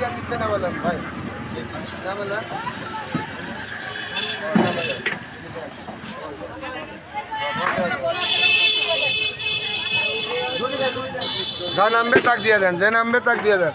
দিয়া দিচ্ছে না বলেন ভাই। না বলেন যা নামবে তাক দিয়ে দেন, যে নামবে তাক দিয়ে দেন।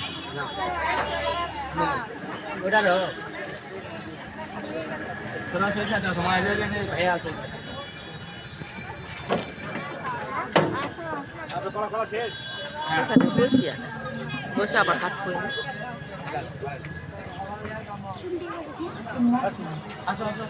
ওটা লো শোনা শেষ আছে। সময় ভাই আছে বসি আছে বসে আবার কাট করে আসো আসো।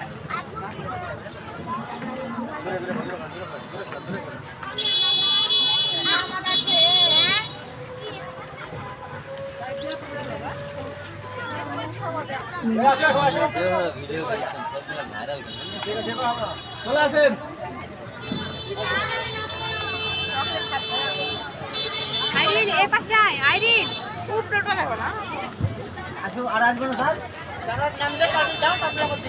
চলে আসেন আইরিন এ পাশে আয় আইরিন উপরটা লাগো না আসো আর আসবে না স্যার যারা নামবে তাদের দাও তারপরে আবার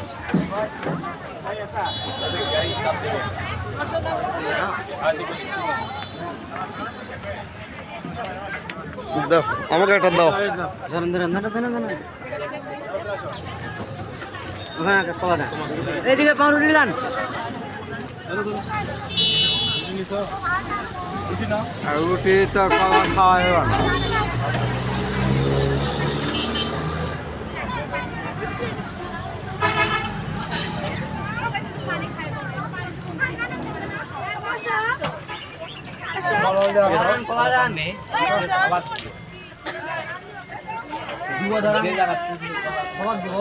দাও আমাকে একটা দাও। ধরেন ধরেন ধরেন ধরেন ওখানে কলা দেন। এইদিকে পাউরুটি দেন। আর রুটি তো খাওয়া খাওয়া হবে না। কলা দেন দিব ধরেন খবর দিব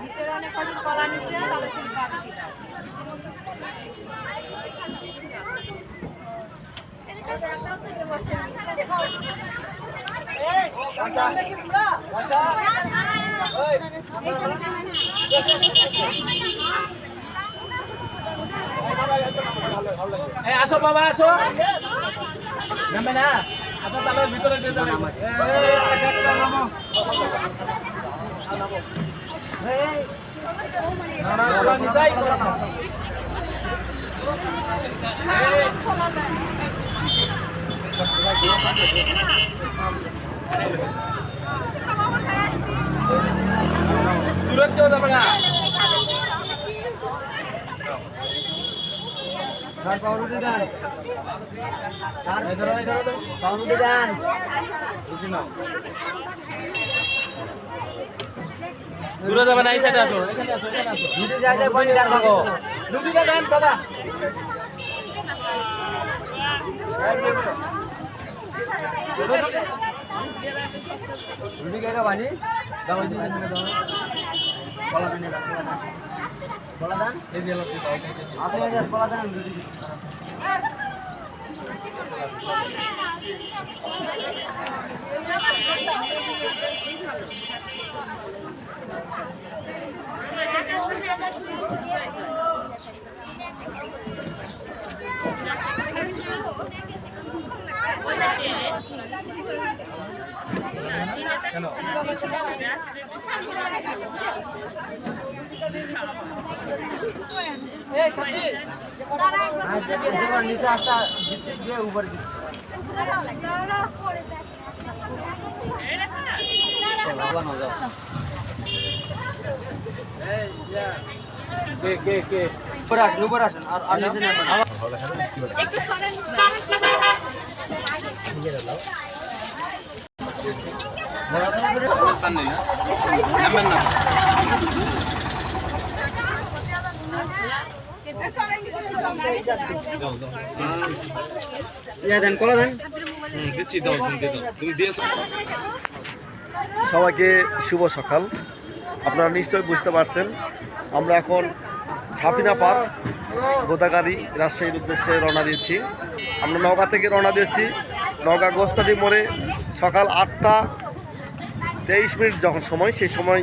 ভিতরে অনেক কজন কলা নিচ্ছে তাহলে খুব ভালো ছিল এই আসো বাবা আসো নামবে না আচ্ছা তাহলে ভিতরে দেন স্যার এই দেন রুটি নাও দূরে যাবে না এই সাইডে আসো যাই যাই পানি দেন ভাগো রুটি দেন দাদা রুটি কে পানি। দাও দিন দাও। কলা দেন দাও কলা দেন কলা দেন এই দিয়ে লতি দাও আপনি এই কলা দেন রুটি নিচে আসা গিয়ে উপরে কে কে কে? উপরে আসেন উপরে আসেন। আর আর সবাইকে শুভ সকাল। আপনারা নিশ্চয়ই বুঝতে পারছেন, আমরা এখন ছাপিনা পার্ক, গোদাগাড়ি রাজশাহীর উদ্দেশ্যে রওনা দিয়েছি। আমরা নওগাঁ থেকে রওনা দিয়েছি, নওগাঁ গোস্তাদি মোড়ে সকাল আটটা তেইশ মিনিট যখন সময়, সেই সময়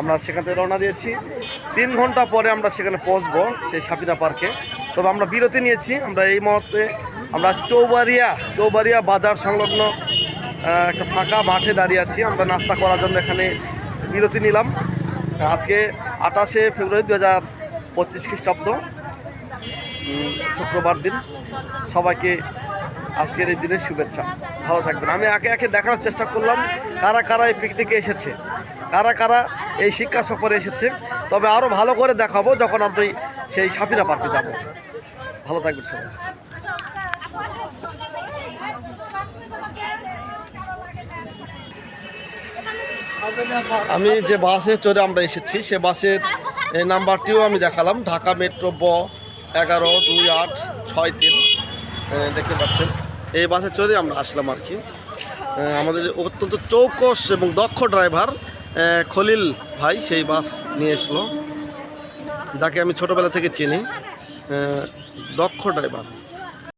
আমরা সেখান থেকে রওনা দিয়েছি। তিন ঘণ্টা পরে আমরা সেখানে পৌঁছবো সেই সাপিনা পার্কে। তবে আমরা বিরতি নিয়েছি, আমরা এই মুহূর্তে আমরা আছি চৌবাড়িয়া চৌবাড়িয়া বাজার সংলগ্ন একটা ফাঁকা মাঠে দাঁড়িয়ে আছি। আমরা নাস্তা করার জন্য এখানে বিরতি নিলাম। আজকে আঠাশে ফেব্রুয়ারি দু হাজার পঁচিশ খ্রিস্টাব্দ শুক্রবার দিন। সবাইকে আজকের এই দিনের শুভেচ্ছা। ভালো থাকবেন। আমি একে একে দেখানোর চেষ্টা করলাম কারা কারা এই পিকনিকে এসেছে। কারা কারা এই শিক্ষা সফরে এসেছে। তবে আরও ভালো করে দেখাবো যখন আপনি সেই সাপিনা পার্কে যাব। ভালো থাকবেন সবাই। আমি যে বাসে চড়ে আমরা এসেছি, সে বাসের নাম্বারটিও আমি দেখালাম। ঢাকা মেট্রো ব এগারো দুই আট ছয় তিন। দেখতে পাচ্ছেন। এই বাসে চড়ে আমরা আসলাম আর কি। আমাদের অত্যন্ত চৌকস এবং দক্ষ ড্রাইভার খলিল ভাই সেই বাস নিয়ে এসলো, যাকে আমি ছোটোবেলা থেকে চিনি। দক্ষ ড্রাইভার।